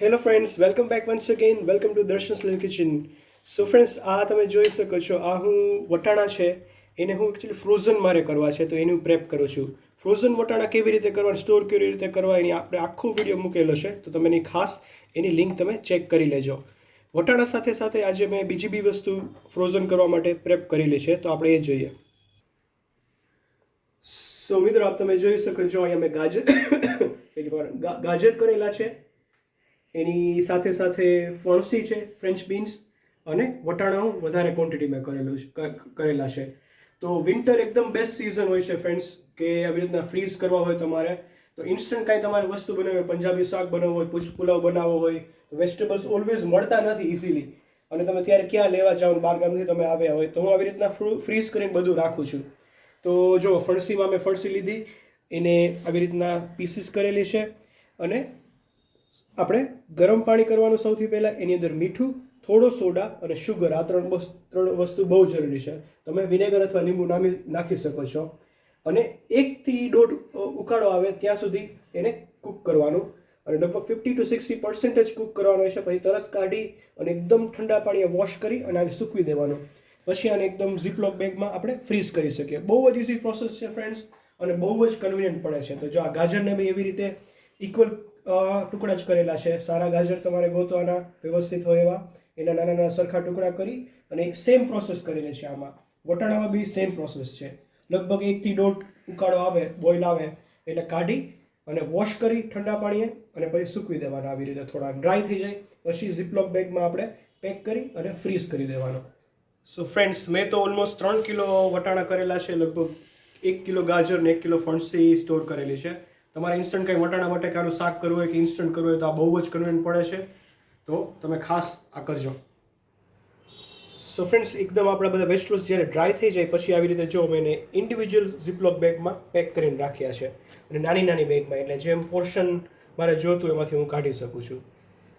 Hello friends welcome back once again welcome to Darshan's lil kitchen so friends આ તમે જોઈ શકો છો, આ હું વટાણા છે, એને હું એકચ્યુઅલી ફ્રોઝન મારે કરવા છે, તો એનું પ્રેપ કરું છું. ફ્રોઝન વટાણા કેવી રીતે કરવા સ્ટોર કેવી રીતે કરવા, એની આપણે આખો વીડિયો મૂકેલો છે, તો તમે એની ખાસ એની લિંક તમે ચેક કરી લેજો. વટાણા સાથે સાથે આજે મેં બીજી બી વસ્તુ ફ્રોઝન કરવા માટે પ્રેપ કરેલી છે, તો આપણે એ જોઈએ. સો મિત્રો, આપ તમે જોઈ શકો છો, અહીંયા મેં ગાજર ગાજર કરેલા છે. એની સાથે સાથે ફણસી છે ફ્રેન્ચ બીન્સ અને વટાણા હું વધારે ક્વોન્ટિટીમાં કરેલું છે કરેલા છે. તો વિન્ટર એકદમ બેસ્ટ સિઝન હોય છે ફ્રેન્ડ્સ કે આવી રીતના ફ્રીઝ કરવા હોય તમારે, તો ઇન્સ્ટન્ટ કાંઈ તમારે વસ્તુ બનાવવી પંજાબી શાક બનાવવું હોય, પૂછ, પુલાવ બનાવવો હોય, તો વેજીટેબલ્સ ઓલવેઝ મળતા નથી ઇઝીલી અને તમે ત્યારે ક્યાં લેવા જાઓ ને બહાર ગામથી તમે આવ્યા હોય, તો હું આવી રીતના ફ્રીઝ કરીને બધું રાખું છું. તો જો ફણસીમાં મેં ફણસી લીધી, એને આવી રીતના પીસીસ કરેલી છે, અને આપણે ગરમ પાણી કરવાનું સૌથી પહેલાં એની અંદર મીઠું, થોડો સોડા અને શુગર આ ત્રણ ત્રણ વસ્તુ બહુ જરૂરી છે. તમે વિનેગર અથવા લીંબુ નામી, નાખી શકો છો. અને એકથી દોઢ ઉકાળો આવે ત્યાં સુધી એને કૂક કરવાનું. અને લગભગ fifty to sixty percentage cook કરવાનો હોય છે. પછી તરત કાઢી અને એકદમ ઠંડા પાણીએ વોશ કરી અને આને સૂકવી દેવાનું. પછી આને એકદમ ઝીપલોક બેગમાં આપણે ફ્રીઝ કરી શકીએ. બહુ જ ઇઝી પ્રોસેસ છે ફ્રેન્ડ્સ અને બહુ જ કન્વિનિયન્ટ પડે છે. તો જો આ ગાજરને બી એવી રીતે ઇક્વલ ટુકડા જ કરેલા છે. સારા ગાજર તમારે ગોતવાના, વ્યવસ્થિત હોય એવા. એના નાના નાના સરખા ટુકડા કરી અને સેમ પ્રોસેસ કરેલી છે આમાં. વટાણામાં બી સેમ પ્રોસેસ છે. લગભગ એકથી દોઢ ઉકાળો આવે બોઇલ આવે, એટલે કાઢી અને વોશ કરી ઠંડા પાણીએ અને પછી સૂકવી દેવાના આવી રીતે. થોડા ડ્રાય થઈ જાય, પછી ઝીપલોક બેગમાં આપણે પેક કરી અને ફ્રીઝ કરી દેવાનો. સો ફ્રેન્ડ્સ મેં તો ઓલમોસ્ટ ત્રણ કિલો વટાણા કરેલા છે. લગભગ એક કિલો ગાજર ને એક કિલો ફણસી સ્ટોર કરેલી છે. તમારે ઇન્સ્ટન્ટ કંઈ વટાણા બટેકાનું શાક કરવું હોય કે ઇન્સ્ટન્ટ કરવું હોય તો આ બહુ જ કન્વિનિયન્ટ પડે છે. તો તમે ખાસ આ કરજો. સો ફ્રેન્ડ્સ એકદમ આપણા બધા વેજીટેબલ્સ જ્યારે ડ્રાય થઈ જાય, પછી આવી રીતે જો મેં ઇન્ડિવિજ્યુઅલ ઝીપલોક બેગમાં પેક કરીને રાખ્યા છે. અને નાની નાની બેગમાં એટલે જેમ પોર્શન મારે જોતું એમાંથી હું કાઢી શકું છું.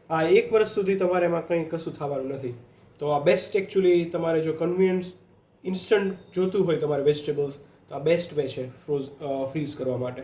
આ એક વર્ષ સુધી તમારે એમાં કંઈ કશું થવાનું નથી. તો આ બેસ્ટ એકચ્યુઅલી તમારે જો કન્વિનિયન્સ ઇન્સ્ટન્ટ જોતું હોય તમારે વેજીટેબલ્સ તો આ બેસ્ટ વે છે ફ્રોઝ ફ્રીઝ કરવા માટે.